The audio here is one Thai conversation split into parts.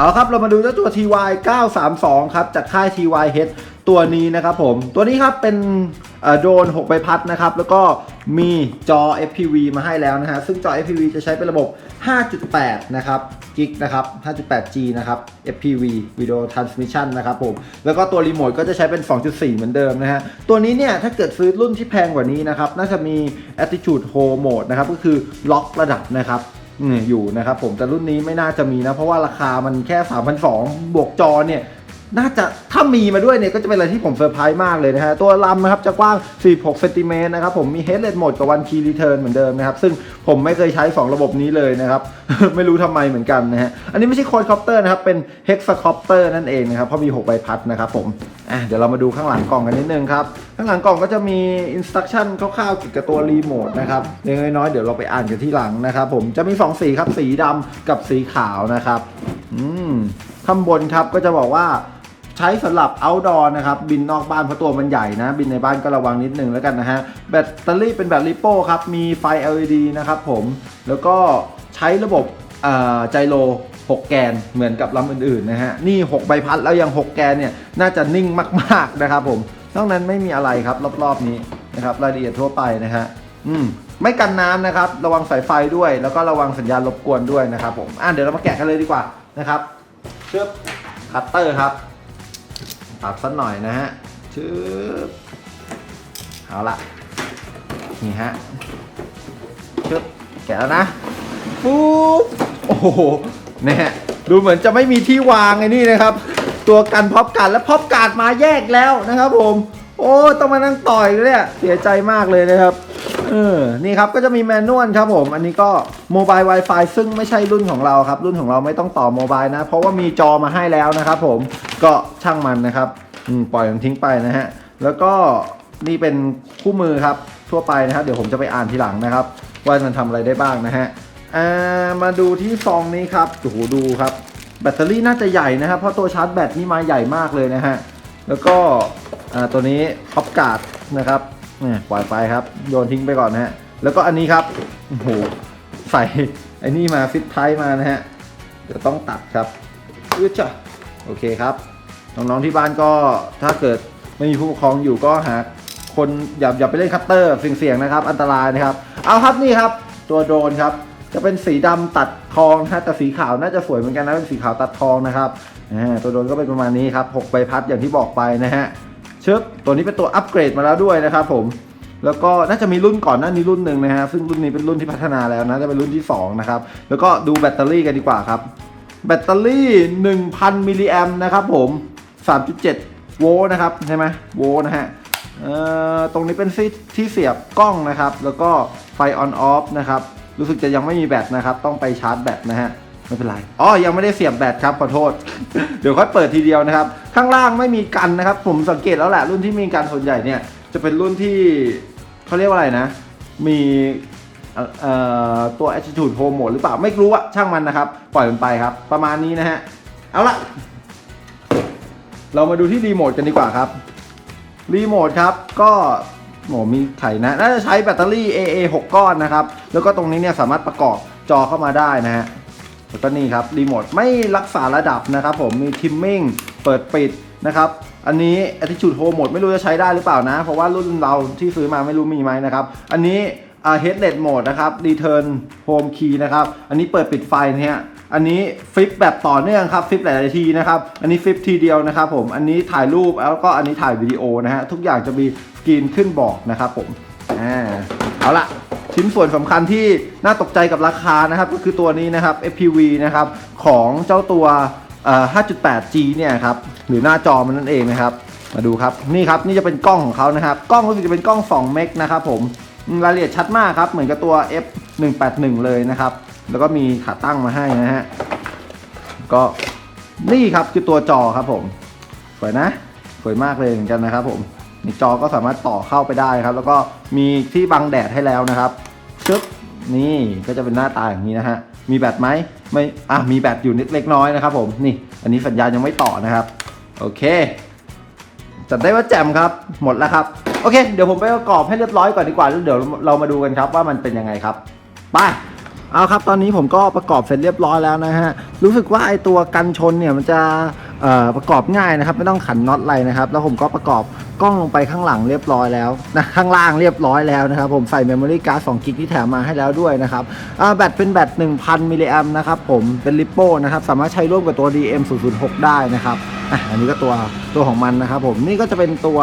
เอาครับเรามาดูเจ้าตัว TY 932ครับจากค่าย TY Head ตัวนี้นะครับผม ตัวนี้ครับเป็นโดรน6ใบพัดนะครับ แล้วก็มีจอ FPV มาให้แล้วนะฮะ ซึ่งจอ FPV จะใช้เป็นระบบ 5.8 นะครับกิกนะครับ 5.8G นะครับ FPV Video Transmission นะครับผม แล้วก็ตัวรีโมทก็จะใช้เป็น 2.4 เหมือนเดิมนะฮะ ตัวนี้เนี่ย ถ้าเกิดซื้อรุ่นที่แพงกว่านี้นะครับ น่าจะมี Attitude Hold Mode นะครับ ก็คือล็อกระดับนะครับ อยู่นะครับผมแต่รุ่นนี้ไม่น่าจะมีนะ เพราะว่าราคามันแค่ 3,200บวกจอเนี่ย น่าจะถ้ามีมาด้วยเนี่ยก็จะเป็นอะไรที่ผมเซอร์ไพรส์มากเลยนะฮะ ตัวลำนะครับจะกว้าง 46เซนติเมตรนะครับผมมี headlet mode กับ one key return เหมือนเดิมนะครับ ซึ่งผมไม่เคยใช้ 2 ระบบนี้เลยนะครับ ไม่รู้ทำไมเหมือนกันนะฮะ อันนี้ไม่ใช่ quadcopter นะครับ เป็น hexacopter นั่นเองนะครับ เพราะมี 6 ใบพัดนะครับผมอะเดี๋ยวเรามาดูข้างหลังกล่องกันนิดนึงครับ ข้างหลังกล่องก็จะมี instruction คร่าวๆเกี่ยวกับตัวรีโมทนะครับเล็กน้อยเดี๋ยวเราไปอ่านกันที่หลังนะครับผมจะมี 2 สีครับสีดำกับสีขาวนะครับอืมข้างบนครับก็จะบอกว่า ใช้สำหรับ outdoor นะครับ บินนอกบ้านเพราะตัวมันใหญ่นะ บินในบ้านก็ระวังนิดนึงแล้วกันนะฮะ แบตเตอรี่เป็นแบบลิโป้ครับ มีไฟ LED นะครับผม แล้วก็ใช้ระบบไจโร6แกนเหมือนกับลำอื่นๆนะฮะ นี่ 6 ใบพัดแล้วยัง 6 แกนเนี่ยน่าจะนิ่งมากๆนะครับผมนอกนั้นไม่มีอะไรครับรอบๆนี้นะครับรายละเอียดทั่วไปนะฮะอืมไม่กันน้ำนะครับ ระวังสายไฟด้วย แล้วก็ระวังสัญญาณรบกวนด้วยนะครับผมอะเดี๋ยวเรามาแกะกันเลยดีกว่านะครับเชือบคัตเตอร์ครับ ตัดสักหน่อยนะฮะชืบเอาละนี่ฮะชึบแกะแล้วนะปุ๊บโอ้โหเนี่ยฮะดูเหมือนจะไม่มีที่วางไอ้นี่นะครับ ตัวกันพับกันและพับกาดมาแยกแล้วนะครับผม โอ้ ต้องมานั่งต่อยเลยเนี่ยเสียใจมากเลยนะครับ เออ นี่ครับก็จะมีแมนนวลครับผม อันนี้ก็โมบาย Wi-Fi ซึ่งไม่ใช่รุ่นของเราครับ รุ่นของเราไม่ต้องต่อโมบายนะ เพราะว่ามีจอมาให้แล้วนะครับผม ก็ช่างมันนะครับปล่อยมันทิ้งไปนะฮะ แล้วก็นี่เป็นคู่มือครับทั่วไปนะครับ เดี๋ยวผมจะไปอ่านทีหลังนะครับ ว่ามันทำอะไรได้บ้างนะฮะ อ่า มาดูที่ซองนี้ครับโอ้โหดูครับ แบตเตอรี่น่าจะใหญ่นะครับ เพราะตัวชาร์จแบตนี่มาใหญ่มากเลยนะฮะ แล้วก็ตัวนี้คอปการ์ดนะครับ นี่ยปล่อยไปครับ โยนทิ้งไปก่อนนะฮะ แล้วก็อันนี้ครับโอ้โหใส่ไอ้นี่มาฟิตไทมานะฮะเดี๋ยวต้องตัดครับอือจ้ะโอเคครับน้องๆที่บ้านก็ถ้าเกิดไม่มีผู้ปกครองอยู่ก็หาคนอย่าอย่าไปเล่นคัตเตอร์เสี่ยงๆนะครับ อันตรายนะครับ เอาครับนี่ครับ ตัวโดรนครับ จะเป็นสีดำตัดทองนะฮะแต่สีขาวน่าจะสวยเหมือนกันนะเป็นสีขาวตัดทองนะครับตัวโดรนก็เป็นประมาณนี้ครับหกใบพัดอย่างที่บอกไปนะฮะ เชึบตัวนี้เป็นตัวอัปเกรดมาแล้วด้วยนะครับผมแล้วก็น่าจะมีรุ่นก่อนหน้านี้รุ่นหนึ่งนะฮะซึ่งรุ่นนี้เป็นรุ่นที่พัฒนาแล้วนะจะเป็นรุ่นที่สองนะครับ แล้วก็ดูแบตเตอรี่กันดีกว่าครับ แบตเตอรี่ 1,000 มิลลิแอมนะครับผม 3.7 โวลต์นะครับ ใช่ไหมโวลต์นะฮะตรงนี้เป็นที่เสียบกล้องนะครับ แล้วก็ไฟออนออฟนะครับ รู้สึกจะยังไม่มีแบตนะครับ ต้องไปชาร์จแบตนะฮะ ไม่เป็นไร อ๋อ ยังไม่ได้เสียบแบตครับ ขอโทษ เดี๋ยวค่อยเปิดทีเดียวนะครับ ข้างล่างไม่มีกันนะครับ ผมสังเกตแล้วแหละรุ่นที่มีกันส่วนใหญ่เนี่ย จะเป็นรุ่นที่เขาเรียกว่าอะไรนะ มีตัว attitude home mode หรือเปล่า ไม่รู้อะช่างมันนะครับ ปล่อยมันไปครับ ประมาณนี้นะฮะ เอาละ เรามาดูที่รีโมทกันดีกว่าครับ รีโมทครับ ก็โหมีไขนะ น่าจะใช้แบตเตอรี่ AA 6 ก้อนนะครับ แล้วก็ตรงนี้เนี่ยสามารถประกอบจอเข้ามาได้นะฮะ แล้วก็นี่ครับรีโมทไม่รักษาระดับนะครับผมมีทิมมิ่งเปิดปิดนะครับอันนี้ Attitude Home Mode ไม่รู้จะใช้ได้หรือเปล่านะ เพราะว่ารุ่นเราที่ซื้อมาไม่รู้มีไหมนะครับ อันนี้อ่า Headlet Mode นะครับ Return Home Key นะครับ อันนี้เปิดปิดไฟเนะฮะอันนี้ฟลิปแบบต่อเนื่องครับฟลิปหลายๆทีนะครับ อันนี้ฟลิปทีเดียวนะครับผมอันนี้ถ่ายรูปแล้วก็อันนี้ถ่ายวิดีโอนะฮะทุกอย่างจะมีสกรีนขึ้นบอกนะครับผมอ่า เอาละชิ้นส่วนสำคัญที่น่าตกใจกับราคานะครับ ก็คือตัวนี้นะครับ FPV นะครับของเจ้าตัว 5.8G เนี่ยครับหรือหน้าจอมันนั่นเองนะครับ มาดูครับนี่ครับนี่จะเป็นกล้องของเขานะครับ กล้องรู้สึกจะเป็นกล้อง 2 เมกนะครับผมรายละเอียดชัดมากครับ เหมือนกับตัว F181 เลยนะครับ แล้วก็มีขาตั้งมาให้นะฮะก็นี่ครับคือตัวจอครับผมสวยนะสวยมากเลยเหมือนกันนะครับผม นี่จอก็สามารถต่อเข้าไปได้ครับ แล้วก็มีที่บังแดดให้แล้วนะครับชึบนี่ก็จะเป็นหน้าตาอย่างนี้นะฮะมีแบตไหมไม่อะมีแบตอยู่นิดเล็กน้อยนะครับผมนี่ อันนี้สัญญาณยังไม่ต่อนะครับ โอเคจัดได้ว่าแจ่มครับ หมดแล้วครับ โอเค เดี๋ยวผมไปประกอบให้เรียบร้อยก่อนดีกว่าแล้วเดี๋ยวเรามาดูกันครับว่ามันเป็นยังไงครับไปเอาครับ ตอนนี้ผมก็ประกอบเสร็จเรียบร้อยแล้วนะฮะ รู้สึกว่าไอตัวกันชนเนี่ยมันจะประกอบง่ายนะครับ ไม่ต้องขันน็อตอะไรนะครับ แล้วผมก็ประกอบ กล้องลงไปข้างหลังเรียบร้อยแล้วนะข้างล่างเรียบร้อยแล้วนะครับผมใส่เมมโมรี่การ์ด2กิกที่แถมมาให้แล้วด้วยนะครับแบตเป็นแบต 1,000 มิลลิแอมนะครับผมเป็นลิปโป้นะครับสามารถใช้ร่วมกับตัว DM 006 ได้นะครับอันนี้ก็ตัวตัวของมันนะครับผมนี่ก็จะเป็นตัว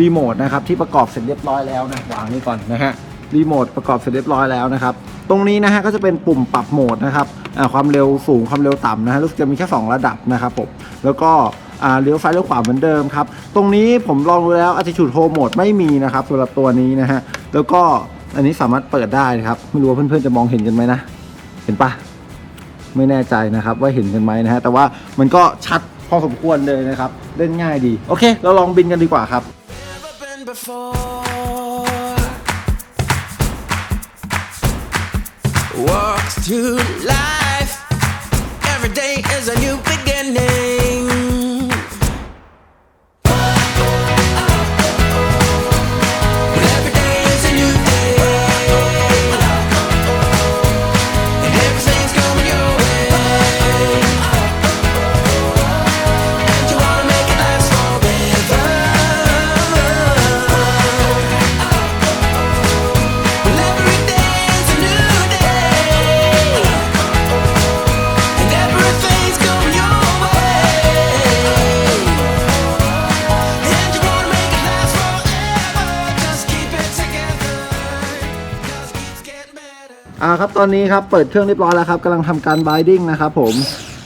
รีโมทนะครับที่ประกอบเสร็จเรียบร้อยแล้วนะวางนี่ก่อนนะฮะรีโมทประกอบเสร็จเรียบร้อยแล้วนะครับ ตรงนี้นะฮะก็จะเป็นปุ่มปรับโหมดนะครับความเร็วสูงความเร็วต่ำนะฮะรู้สึกจะมีแค่ 2 ระดับนะครับผมแล้วก็ อ่าเลี้ยวซ้ายเลี้ยวขวาเหมือนเดิมครับ ตรงนี้ผมลองดูแล้ว Attitude Home Mode ไม่มีนะครับสำหรับตัวนี้นะฮะ แล้วก็อันนี้สามารถเปิดได้นะครับ ไม่รู้ว่าเพื่อนๆจะมองเห็นกันไหมนะ เห็นปะไม่แน่ใจนะครับว่าเห็นกันไหมนะฮะ แต่ว่ามันก็ชัดพอสมควรเลยนะครับ เล่นง่ายดี โอเค เราลองบินกันดีกว่าครับ Walk through life. Every day is a new beginning. ครับตอนนี้ครับเปิดเครื่องเรียบร้อยแล้วครับกำลังทำการบายดิ้งนะครับผม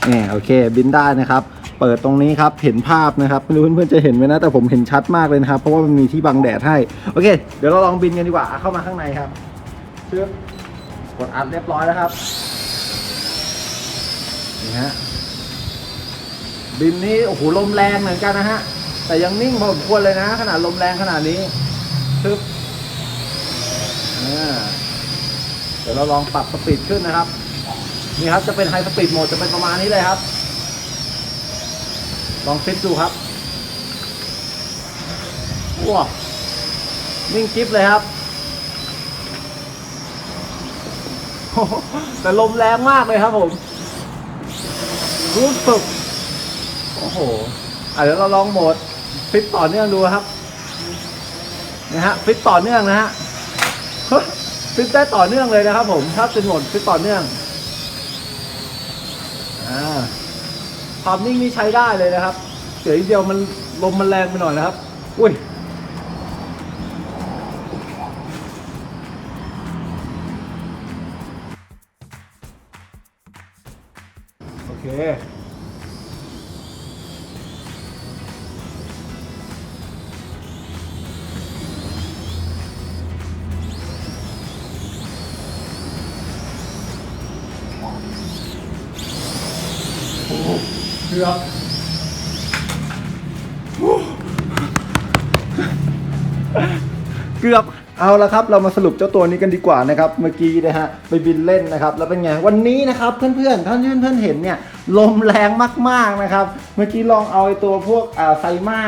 นี่โอเคบินได้นะครับเปิดตรงนี้ครับเห็นภาพนะครับไม่รู้เพื่อนๆจะเห็นไหมนะแต่ผมเห็นชัดมากเลยนะครับเพราะว่ามันมีที่บังแดดให้โอเค เดี๋ยวเราลองบินกันดีกว่าเข้ามาข้างในครับชื่อมกดอัดเรียบร้อยแล้วครับนี่ฮะบินนี้โอ้โหลมแรงเหมือนกันนะฮะแต่ยังนิ่งพอสมควรเลยนะ ขนาดลมแรงขนาดนี้ซึบ ดี๋ยวเราลองปรับสปีดขึ้นนะครับ นี่ครับจะเป็นไฮสปีดโหมดจะเป็นประมาณนี้เลยครับ ลองฟิตดูครับว้าวนิ่งจิ๊บเลยครับโอ้โหแต่ลมแรงมากเลยครับผม รู้สึก โอ้โหเดี๋ยวเราลองโหมดฟิตต่อเนื่องดูครับ นะฮะ ฟิตต่อเนื่องนะฮะ ฟิตได้ต่อเนื่องเลยนะครับ ผมถ้าเป็นหมดฟิตต่อเนื่องอ่าความนิ่งนี่ใช้ได้เลยนะครับเดี๋ยวนิดเดียวมันลมมันแรงไปหน่อยนะครับ อุ้ยโอเค เกือบเกือบเอาละครับ เรามาสรุปเจ้าตัวนี้กันดีกว่านะครับเมื่อกี้นะฮะไปบินเล่นนะครับ แล้วเป็นไงวันนี้นะครับเพื่อนๆท่านเพื่อนๆเห็นเนี่ยลมแรงมากๆนะครับ เมื่อกี้ลองเอาไอตัวพวกไซมา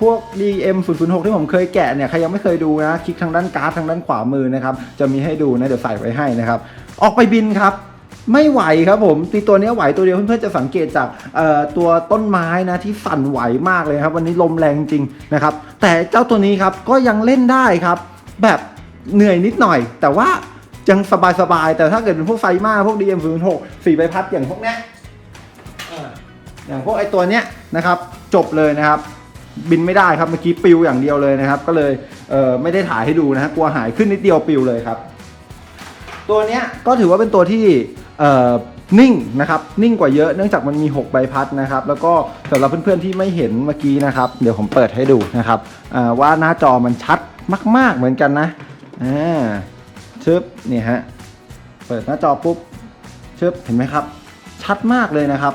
พวก DM 0 0 6ที่ผมเคยแกะเนี่ยใครยังไม่เคยดูนะคลิกทางด้านการ์ดทางด้านขวามือนะครับจะมีให้ดูนะเดี๋ยวใส่ไว้ให้นะครับ ออกไปบินครับ ไม่ไหวครับผมตีตัวนี้ไหวตัวเดียวเพื่อนๆจะสังเกตจากตัวต้นไม้นะที่สั่นไหวมากเลยครับ วันนี้ลมแรงจริงนะครับ แต่เจ้าตัวนี้ครับก็ยังเล่นได้ครับ แบบเหนื่อยนิดหน่อย แต่ว่ายังสบายๆ แต่ถ้าเกิดเป็นพวกไฟมาพวก DM 0 6 สี่ใบพัดอย่างพวกเนี้ยอย่างพวกไอตัวเนี้ยนะครับ จบเลยนะครับ บินไม่ได้ครับเมื่อกี้ปิวอย่างเดียวเลยนะครับ ก็เลยเไม่ได้ถ่ายให้ดูนะฮะกลัวหายขึ้นนิดเดียวปิวเลยครับ ตัวเนี้ยก็ถือว่าเป็นตัวที่ นิ่งนะครับนิ่งกว่าเยอะเนื่องจากมันมี 6 ใบพัดนะครับ แล้วก็สำหรับเพื่อนๆที่ไม่เห็นเมื่อกี้นะครับ เดี๋ยวผมเปิดให้ดูนะครับว่าหน้าจอมันชัดมาก ๆเหมือนกันนะอ่าชึบนี่ฮะเปิดหน้าจอปุ๊บชึบเห็นไหมครับ ชัดมากเลยนะครับ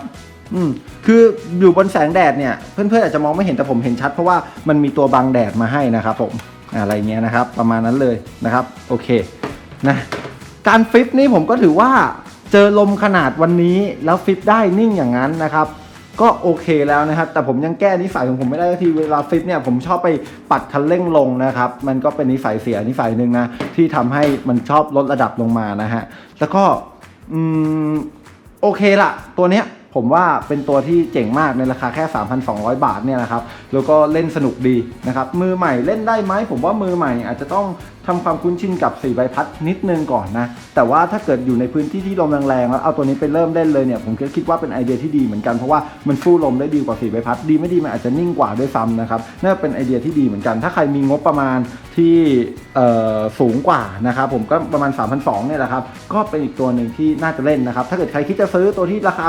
อืมคืออยู่บนแสงแดดเนี่ยเพื่อนๆอาจจะมองไม่เห็นแต่ผมเห็นชัดเพราะว่ามันมีตัวบังแดดมาให้นะครับผมอะไรเงี้ยนะครับ ประมาณนั้นเลยนะครับ โอเคนะการฟลิปนี่ผมก็ถือว่า เจอลมขนาดวันนี้แล้วฟลิปได้นิ่งอย่างนั้นนะครับ ก็โอเคแล้วนะครับ แต่ผมยังแก้นิสัยของผมไม่ได้ทีเวลาฟลิปเนี่ยผมชอบไปปัดคันเร่งลงนะครับ มันก็เป็นนิสัยเสียนิสัยหนึ่งนะที่ทำให้มันชอบลดระดับลงมานะฮะแล้วก็อืมโอเคละตัวเนี้ยผมว่าเป็นตัวที่เจ๋งมากในราคาแค่ 3,200 บาทเนี่ยนะครับ แล้วก็เล่นสนุกดีนะครับ มือใหม่เล่นได้ไหม ผมว่ามือใหม่อาจจะต้องทำความคุ้นชินกับ4ใบพัดนิดนึงก่อนนะ แต่ว่าถ้าเกิดอยู่ในพื้นที่ที่ลมแรงๆแล้วเอาตัวนี้ไปเริ่มเล่นเลยเนี่ยผมก็คิดว่าเป็นไอเดียที่ดีเหมือนกันเพราะว่ามันฟู่ลมได้ดีกว่า4ใบพัดดีไม่ดีมันอาจจะนิ่งกว่าด้วยซ้ำนะครับน่าเป็นไอเดียที่ดีเหมือนกัน ถ้าใครมีงบประมาณที่สูงกว่านะครับผมก็ประมาณ 3,200เนี่ยแหละครับก็เป็นอีกตัวหนึ่งที่น่าจะเล่นนะครับถ้าเกิดใครคิดจะซื้อตัวที่ราคา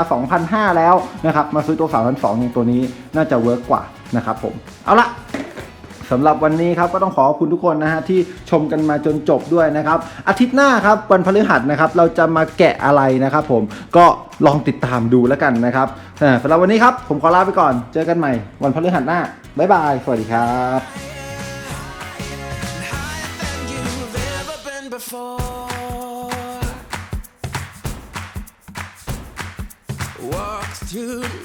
2,500 แล้วนะครับมาซื้อตัว 3,200อย่างตัวนี้น่าจะเวิร์กกว่านะครับผมเอาละ สำหรับวันนี้ครับก็ต้องขอขอบคุณทุกคนนะฮะที่ชมกันมาจนจบด้วยนะครับ อาทิตย์หน้าครับวันพฤหัสนะครับเราจะมาแกะอะไรนะครับผมก็ลองติดตามดูแล้วกันนะครับสำหรับวันนี้ครับผมขอลาไปก่อนเจอกันใหม่วันพฤหัสหน้าบ๊ายบาย สวัสดีครับ higher